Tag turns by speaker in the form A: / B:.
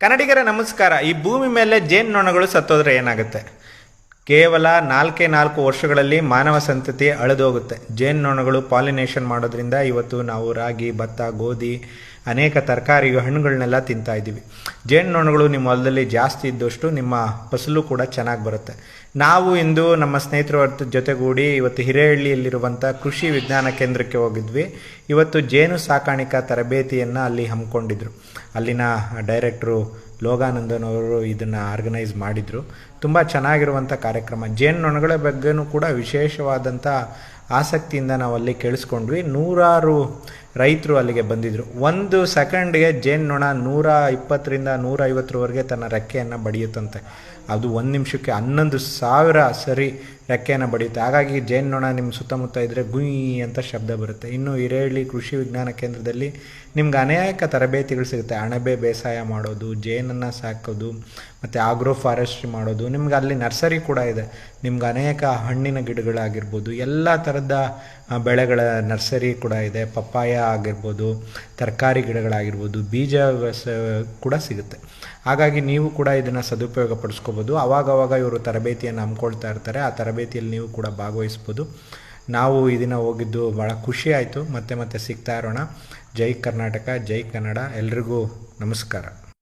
A: ಕನ್ನಡಿಗರ ನಮಸ್ಕಾರ. ಈ ಭೂಮಿ ಮೇಲೆ ಜೇನ್ನೊಣಗಳು ಸತ್ತೋದ್ರೆ ಏನಾಗುತ್ತೆ? ಕೇವಲ ನಾಲ್ಕೇ ನಾಲ್ಕು ವರ್ಷಗಳಲ್ಲಿ ಮಾನವ ಸಂತತಿ ಅಳೆದೋಗುತ್ತೆ. ಜೇನ್ನೊಣಗಳು ಪಾಲಿನೇಷನ್ ಮಾಡೋದ್ರಿಂದ ಇವತ್ತು ನಾವು ರಾಗಿ, ಭತ್ತ, ಗೋಧಿ ಅನೇಕ ತರಕಾರಿ ಹಣ್ಣುಗಳನ್ನೆಲ್ಲ ತಿಂತಾ ಇದ್ದೀವಿ. ಜೇನ್ನೊಣಗಳು ನಿಮ್ಮ ಹೊಲದಲ್ಲಿ ಜಾಸ್ತಿ ಇದ್ದಷ್ಟು ನಿಮ್ಮ ಫಸಲು ಕೂಡ ಚೆನ್ನಾಗಿ ಬರುತ್ತೆ. ನಾವು ಇಂದು ನಮ್ಮ ಸ್ನೇಹಿತರ ಜೊತೆಗೂಡಿ ಇವತ್ತು ಹಿರೇಹಳ್ಳಿಯಲ್ಲಿರುವಂಥ ಕೃಷಿ ವಿಜ್ಞಾನ ಕೇಂದ್ರಕ್ಕೆ ಹೋಗಿದ್ವಿ. ಇವತ್ತು ಜೇನು ಸಾಕಾಣಿಕಾ ತರಬೇತಿಯನ್ನು ಅಲ್ಲಿ ಹಮ್ಮಿಕೊಂಡಿದ್ರು. ಅಲ್ಲಿನ ಡೈರೆಕ್ಟ್ರು ಲೋಗಾನಂದನವರು ಇದನ್ನು ಆರ್ಗನೈಸ್ ಮಾಡಿದರು. ತುಂಬ ಚೆನ್ನಾಗಿರುವಂಥ ಕಾರ್ಯಕ್ರಮ. ಜೇನ್ನೊಣಗಳ ಬಗ್ಗೆನೂ ಕೂಡ ವಿಶೇಷವಾದಂಥ ಆಸಕ್ತಿಯಿಂದ ನಾವು ಅಲ್ಲಿ ಕೇಳಿಸ್ಕೊಂಡ್ವಿ. ನೂರಾರು ರೈತರು ಅಲ್ಲಿಗೆ ಬಂದಿದ್ದರು ಒಂದು ಸೆಕೆಂಡ್ಗೆ ಜೇನುನೊಣ ನೂರ ಇಪ್ಪತ್ತರಿಂದ ನೂರ ಐವತ್ತರವರೆಗೆ ತನ್ನ ರೆಕ್ಕೆಯನ್ನು ಬಡಿಯುತ್ತಂತೆ. ಅದು ಒಂದು ನಿಮಿಷಕ್ಕೆ ಹನ್ನೊಂದು ಸಾವಿರ ಸರಿ ರೆಕ್ಕೆಯನ್ನು ಬಡಿಯುತ್ತೆ. ಹಾಗಾಗಿ ಜೇನುನೊಣ ನಿಮ್ಮ ಸುತ್ತಮುತ್ತ ಇದ್ದರೆ ಗುಯಿ ಅಂತ ಶಬ್ದ ಬರುತ್ತೆ. ಇನ್ನು ಹಿರೇಹಳ್ಳಿ ಕೃಷಿ ವಿಜ್ಞಾನ ಕೇಂದ್ರದಲ್ಲಿ ನಿಮ್ಗೆ ಅನೇಕ ತರಬೇತಿಗಳು ಸಿಗುತ್ತೆ. ಅಣಬೆ ಬೇಸಾಯ ಮಾಡೋದು, ಜೇನನ್ನು ಸಾಕೋದು, ಮತ್ತು ಆಗ್ರೋ ಫಾರೆಸ್ಟ್ರಿ ಮಾಡೋದು. ನಿಮ್ಗೆ ಅಲ್ಲಿ ನರ್ಸರಿ ಕೂಡ ಇದೆ. ನಿಮ್ಗೆ ಅನೇಕ ಹಣ್ಣಿನ ಗಿಡಗಳಾಗಿರ್ಬೋದು. ಎಲ್ಲ ಥರದ ಬೆಳೆಗಳ ನರ್ಸರಿ ಕೂಡ ಇದೆ, ಪಪ್ಪಾಯ ಆಗಿರ್ಬೋದು, ತರಕಾರಿ ಗಿಡಗಳಾಗಿರ್ಬೋದು, ಬೀಜ ಕೂಡ ಸಿಗುತ್ತೆ. ಹಾಗಾಗಿ ನೀವು ಕೂಡ ಇದನ್ನು ಸದುಪಯೋಗ ಪಡಿಸ್ಕೋಬೋದು. ಅವಾಗವಾಗ ಇವರು ತರಬೇತಿಯನ್ನು ಹಮ್ಮಿಕೊಳ್ತಾ ಇರ್ತಾರೆ. ಆ ತರಬೇತಿಯಲ್ಲಿ ನೀವು ಕೂಡ ಭಾಗವಹಿಸ್ಬೋದು. ನಾವು ಇದನ್ನು ಹೋಗಿದ್ದು ಭಾಳ ಖುಷಿ ಆಯಿತು. ಮತ್ತೆ ಮತ್ತೆ ಸಿಗ್ತಾ ಇರೋಣ. ಜೈ ಕರ್ನಾಟಕ, ಜೈ ಕನ್ನಡ. ಎಲ್ರಿಗೂ ನಮಸ್ಕಾರ.